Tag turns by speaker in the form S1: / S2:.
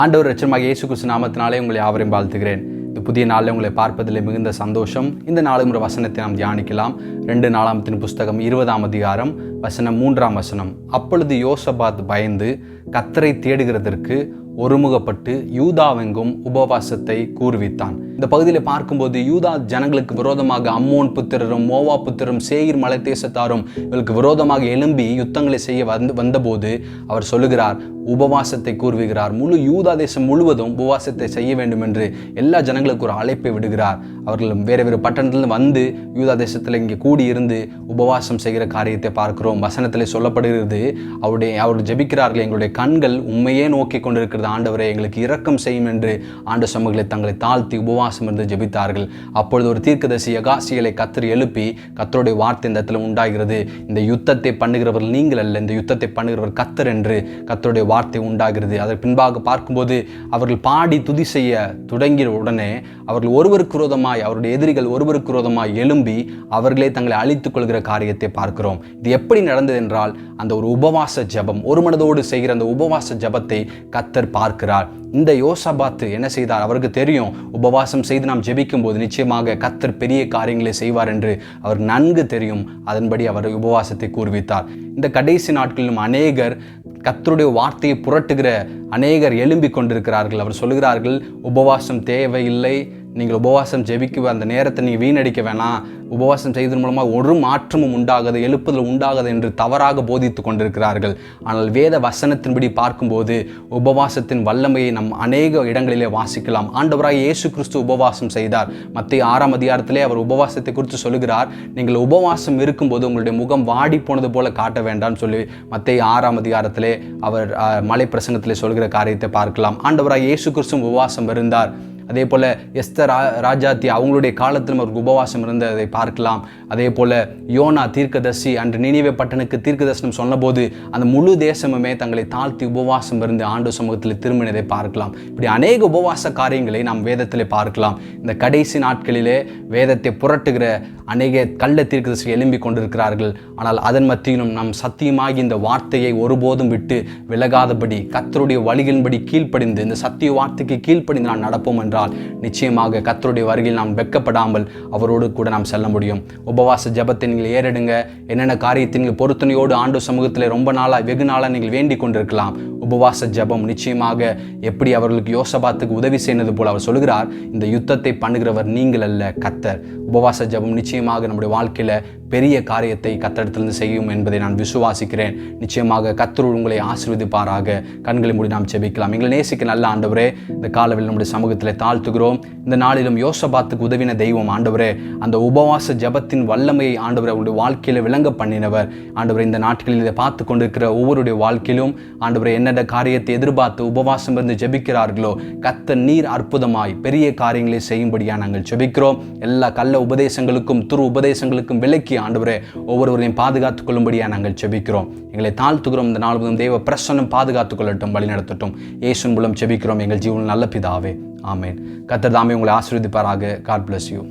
S1: ஆண்டவர் ரச்சமாக இயேசு கிறிஸ்து நாமத்தினாலே உங்களை யாவரையும் வாழ்த்துகிறேன். இந்த புதிய நாளில் உங்களை பார்ப்பதில் மிகுந்த சந்தோஷம். இந்த நாளும் வசனத்தை நாம் தியானிக்கலாம். ரெண்டு நாலாமத்தின் புஸ்தகம் இருபதாம் அதிகாரம் வசனம் மூன்றாம் வசனம். அப்பொழுது யோசபாத் பயந்து கத்தரை தேடுகிறதற்கு ஒருமுகப்பட்டு யூதாவெங்கும் உபவாசத்தை கூறுவித்தான் இந்த பகுதியில் பார்க்கும்போது யூதா ஜனங்களுக்கு விரோதமாக அம்மோன் புத்திரரும் மோவா புத்திரரும் சேயிர் மலை தேசத்தாரும் இவர்களுக்கு விரோதமாக எழும்பி யுத்தங்களை செய்ய வந்து வந்தபோது அவர் சொல்லுகிறார் உபவாசத்தை கூறுகிறார் முழு யூதா தேசம் முழுவதும் உபவாசத்தை செய்ய வேண்டும் என்று எல்லா ஜனங்களுக்கு ஒரு அழைப்பை விடுகிறார். அவர்கள் வேறு வேறு பட்டணத்திலிருந்து வந்து யூதா தேசத்தில் இங்கே கூடியிருந்து உபவாசம் செய்கிற காரியத்தை பார்க்கிறோம். வசனத்தில் சொல்லப்படுகிறது அவருடைய அவர் ஜெபிக்கிறார்கள் எங்களுடைய கண்கள் உண்மையே நோக்கி கொண்டிருக்கிறது. ஆண்டவரை எங்களுக்கு இரக்கம் செய்யும் என்று ஆண்டு சமூகங்களை தங்களை தாழ்த்தி உபவாசம் இருந்து ஜெபித்தார்கள். அப்பொழுது ஒரு தீர்க்கதரிசி யகாசியலை கத்தர் எழுப்பி கத்தருடைய வார்த்தை இந்த இடத்துல உண்டாகிறது. இந்த யுத்தத்தை பண்ணுகிறவர்கள் நீங்கள் அல்ல இந்த யுத்தத்தை பண்ணுகிறவர் கத்தர் என்று கத்தருடைய வார்த்தை உண்டாகிறது. அதற்கு பின்பாக பார்க்கும்போது அவர்கள் பாடி துதி செய்ய தொடங்கிய உடனே அவர்கள் ஒருவருக்கு விரோதமாய் அவருடைய எதிரிகள் ஒருவருக்கு விரோதமாய் எழும்பி அவர்களே தங்களை அழித்துக் கொள்கிற காரியத்தை பார்க்கிறோம். இது எப்படி நடந்தது என்றால் அந்த ஒரு உபவாச ஜெபம் ஒரு மனதோடு செய்கிற அந்த உபவாச ஜெபத்தை கத்தர் பார்க்கிறார். இந்த யோசபாத்து என்ன செய்தார்? அவருக்கு தெரியும் உபவாசம் செய்து நாம் ஜெபிக்கும் போது நிச்சயமாக கத்தர் பெரிய காரியங்களை செய்வார் என்று அவர் நன்கு தெரியும். அதன்படி அவர் உபவாசத்தை கூறுவித்தார் இந்த கடைசி நாட்களிலும் அநேகர் கத்தருடைய வார்த்தையை புரட்டுகிற அநேகர் எழும்பிக் கொண்டிருக்கிறார்கள். அவர் சொல்கிறார்கள் உபவாசம் தேவையில்லை நீங்கள் உபவாசம் ஜெபிக்க அந்த நேரத்தை நீங்கள் வீணடிக்க வேணாம். உபவாசம் செய்வதன் மூலமாக ஒரு மாற்றமும் உண்டாகாது எழுப்புதல் உண்டாகாது என்று தவறாக போதித்து கொண்டிருக்கிறார்கள். ஆனால் வேத வசனத்தின்படி பார்க்கும்போது உபவாசத்தின் வல்லமையை நம் அநேக இடங்களிலே வாசிக்கலாம். ஆண்டவராக இயேசு கிறிஸ்து உபவாசம் செய்தார். மத்திய ஆறாம் அதிகாரத்திலே அவர் உபவாசத்தை குறித்து சொல்லுகிறார். நீங்கள் உபவாசம் இருக்கும்போது உங்களுடைய முகம் வாடி போனது போல காட்ட வேண்டாம்னு சொல்லி மத்திய ஆறாம் அதிகாரத்திலே அவர் மலை பிரசங்கத்திலே சொல்கிற காரியத்தை பார்க்கலாம். ஆண்டவராக இயேசு கிறிஸ்து உபவாசம் இருந்தார். அதே போல் எஸ்தர் ரா ராஜாத்தி அவங்களுடைய காலத்திலும் அவருக்கு உபவாசம் இருந்ததை பார்க்கலாம். அதே போல் யோனா தீர்க்கதர்சி அன்று நினைவே பட்டனுக்கு தீர்க்கதர்சனம் சொன்னபோது அந்த முழு தேசமுமே தங்களை தாழ்த்தி உபவாசம் இருந்து ஆண்டு சமூகத்தில் திரும்பினதை பார்க்கலாம். இப்படி அநேக உபவாச காரியங்களை நாம் வேதத்தில் பார்க்கலாம். இந்த கடைசி நாட்களிலே வேதத்தை புரட்டுகிற அநேக கள்ள தீர்க்கதர்சி எழும்பி கொண்டிருக்கிறார்கள். ஆனால் அதன் மத்தியிலும் நாம் சத்தியமாகி இந்த வார்த்தையை ஒருபோதும் விட்டு விலகாதபடி கத்தருடைய வழிகளின்படி கீழ்ப்படிந்து இந்த சத்திய வார்த்தைக்கு கீழ்ப்படிந்து நான் நடப்போம் என்றால் நிச்சயமாக கத்தருடைய வருகையில் நாம் வெக்கப்படாமல் அவரோடு கூட நாம் செல்ல முடியும். உபவாச ஜபத்தை நீங்கள் ஏறிடுங்க. என்னென்ன காரியத்தை நீங்கள் பொருத்தனையோடு ஆண்டு சமூகத்தில் ரொம்ப நாளாக வெகு நாளாக நீங்கள் வேண்டிக் கொண்டிருக்கலாம். உபவாச ஜபம் நிச்சயமாக எப்படி அவர்களுக்கு யோசபாத்துக்கு உதவி செய்தது போல் அவர் சொல்கிறார் இந்த யுத்தத்தை பண்ணுகிறவர் நீங்கள் அல்ல கத்தர் உபவாச ஜபம் நிச்சயமாக நம்முடைய வாழ்க்கையில் பெரிய காரியத்தை கத்தடத்திலிருந்து செய்யும் என்பதை நான் விசுவாசிக்கிறேன். நிச்சயமாக கத்தருள் உங்களை ஆசிர்வதிப்பாராக. கண்களை மூடி நாம் செபிக்கலாம் எங்களை நேசிக்க நல்ல ஆண்டவரே இந்த காலவில் நம்முடைய சமூகத்தில் தாழ்த்துகிறோம். இந்த நாளிலும் யோசபாத்துக்கு உதவின தெய்வம் ஆண்டவரே அந்த உபவாச ஜபத்தின் வல்லமையை ஆண்டவரை அவருடைய வாழ்க்கையில் விளங்க பண்ணினவர். ஆண்டவரை இந்த நாட்களில் இதை பார்த்து கொண்டிருக்கிற ஒவ்வொருடைய வாழ்க்கையிலும் ஆண்டவரை என்னென்ன காரியத்தை எதிர்பார்த்து உபவாசம் இருந்து ஜெபிக்கிறார்களோ கத்த நீர் அற்புதமாய் பெரிய காரியங்களை செய்யும்படியாக நாங்கள் ஜெபிக்கிறோம். எல்லா கள்ள உபதேசங்களுக்கும் துரு உபதேசங்களுக்கும் விலக்கி ஆண்டவரே ஒவ்வொருவரையும் பாதுகாத்துக் கொள்ளும்படியாக நாங்கள் ஜெபிக்கிறோம். எங்களை தாழ்த்துகிறோம். இந்த நாள் தேவ பிரசன்னம் பாதுகாத்துக் கொள்ளட்டும் வழி நடத்தட்டும். மூலம் ஜெபிக்கிறோம். எங்கள் ஜீவன் நல்ல பிதாவே. ஆமேன். கத்தர் தாமே உங்களை ஆசீர்வதிப்பாராக. God bless you